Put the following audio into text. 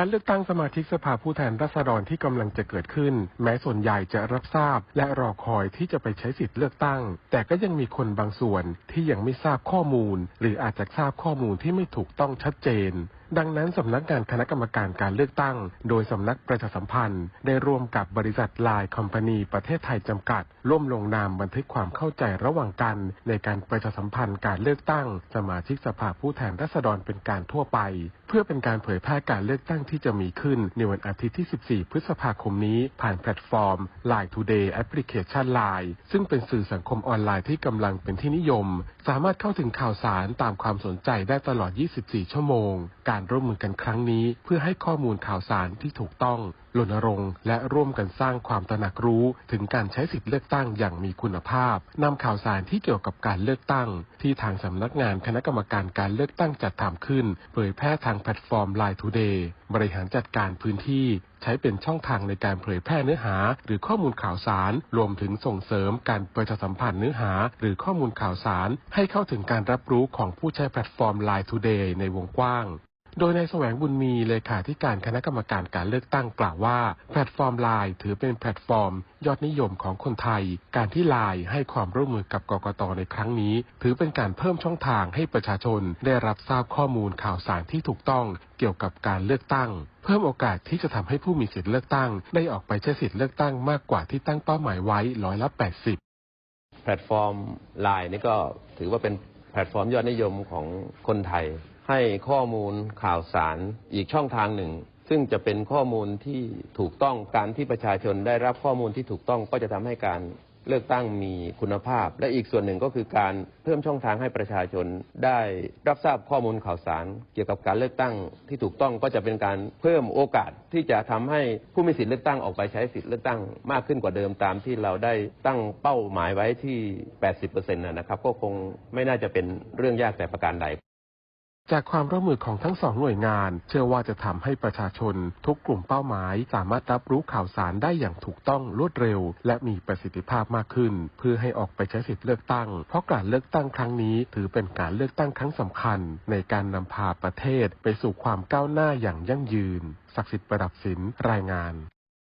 การเลือกตั้งสมาชิกสภาผู้แทนราษฎรที่กำลังจะเกิดขึ้น แม้ส่วนใหญ่จะรับทราบ และรอคอยที่จะไปใช้สิทธิ์เลือกตั้ง แต่ก็ยังมีคนบางส่วนที่ยังไม่ทราบข้อมูล หรืออาจจะทราบข้อมูลที่ไม่ถูกต้องชัดเจน ดังนั้นสำนักงานคณะกรรมการการเลือกตั้ง โดยสำนักประชาสัมพันธ์ ได้ร่วมกับบริษัทไลน์คอมพานีประเทศไทยจำกัด ร่วมลงนามบันทึกความเข้าใจระหว่างกัน ในการประชาสัมพันธ์การเลือกตั้ง สมาชิกสภาผู้แทนราษฎรเป็นการทั่วไป เพื่อเป็นการเผยแพร่การเลือกตั้งที่จะมีขึ้น ในวันอาทิตย์ที่ 14 พฤษภาคมนี้ ผ่านแพลตฟอร์ม Line Today แอปพลิเคชัน Line ซึ่งเป็นสื่อสังคมออนไลน์ที่กำลังเป็นที่นิยม สามารถเข้าถึงข่าวสารตามความสนใจได้ตลอด 24 ชั่วโมงการร่วมมือกันครั้งนี้ เพื่อให้ข้อมูลข่าวสารที่ถูกต้องรณรงค์และร่วมกันสร้างความตระหนักรู้ ถึงการใช้สิทธิเลือกตั้งอย่างมีคุณภาพนำข่าวสารที่เกี่ยวกับการเลือกตั้ง ที่ทางสำนักงานคณะกรรมการการเลือกตั้งจัดทำขึ้น เผยแพร่ทางแพลตฟอร์ม Line Today บริหารจัดการพื้นที่ใช้เป็นช่องทางในการเผยแพร่เนื้อหา หรือข้อมูลข่าวสาร รวมถึงส่งเสริมการประชาสัมพันธ์เนื้อหา หรือข้อมูลข่าวสาร ให้เข้าถึงการรับรู้ของผู้ใช้แพลตฟอร์ม Line Today ในวงกว้าง โดยนายแสวงบุญมีเลขาธิการคณะกรรมการการเลือกตั้งกล่าวว่า แพลตฟอร์มไลน์ถือเป็นแพลตฟอร์ม ยอดนิยมของคนไทย การที่ไลน์ให้ความร่วมมือกับกกตในครั้งนี้ ถือเป็นการเพิ่มช่องทางให้ประชาชนได้รับทราบข้อมูลข่าวสารที่ถูกต้องเกี่ยวกับการเลือกตั้ง เพิ่มโอกาสที่จะทำให้ผู้มีสิทธิเลือกตั้ง ได้ออกไปใช้สิทธิเลือกตั้งมากกว่าที่ตั้งเป้าหมายไว้ร้อยละ80 แพลตฟอร์มไลน์นี่ก็ถือว่าเป็นแพลตฟอร์มยอดนิยมของคนไทย ให้ข้อมูลข่าวสารอีกช่องทางหนึ่ง ซึ่งจะเป็นข้อมูลที่ถูกต้องการที่ประชาชนได้รับข้อมูลที่ถูกต้องก็จะทำให้การเลือกตั้งมีคุณภาพ และอีกส่วนหนึ่งก็คือการเพิ่มช่องทางให้ประชาชนได้รับทราบข้อมูลข่าวสาร เกี่ยวกับการเลือกตั้งที่ถูกต้องก็จะเป็นการเพิ่มโอกาสที่จะทำให้ผู้มีสิทธิเลือกตั้งออกไปใช้สิทธิเลือกตั้งมากขึ้นกว่าเดิมตามที่เราได้ตั้งเป้าหมายไว้ที่ 80%นะครับก็คงไม่น่าจะเป็นเรื่องยากแต่ประการใด จากความร่วมมือของทั้งสองหน่วยงาน เชื่อว่าจะทำให้ประชาชน ทุกกลุ่มเป้าหมาย สามารถรับรู้ข่าวสารได้อย่างถูกต้องรวดเร็ว และมีประสิทธิภาพมากขึ้น เพื่อให้ออกไปใช้สิทธิเลือกตั้ง เพราะการเลือกตั้งครั้งนี้ ถือเป็นการเลือกตั้งครั้งสำคัญ ในการนำพาประเทศ ไปสู่ความก้าวหน้าอย่างยั่งยืนศักดิ์สิทธิ์ประดับสินรายงาน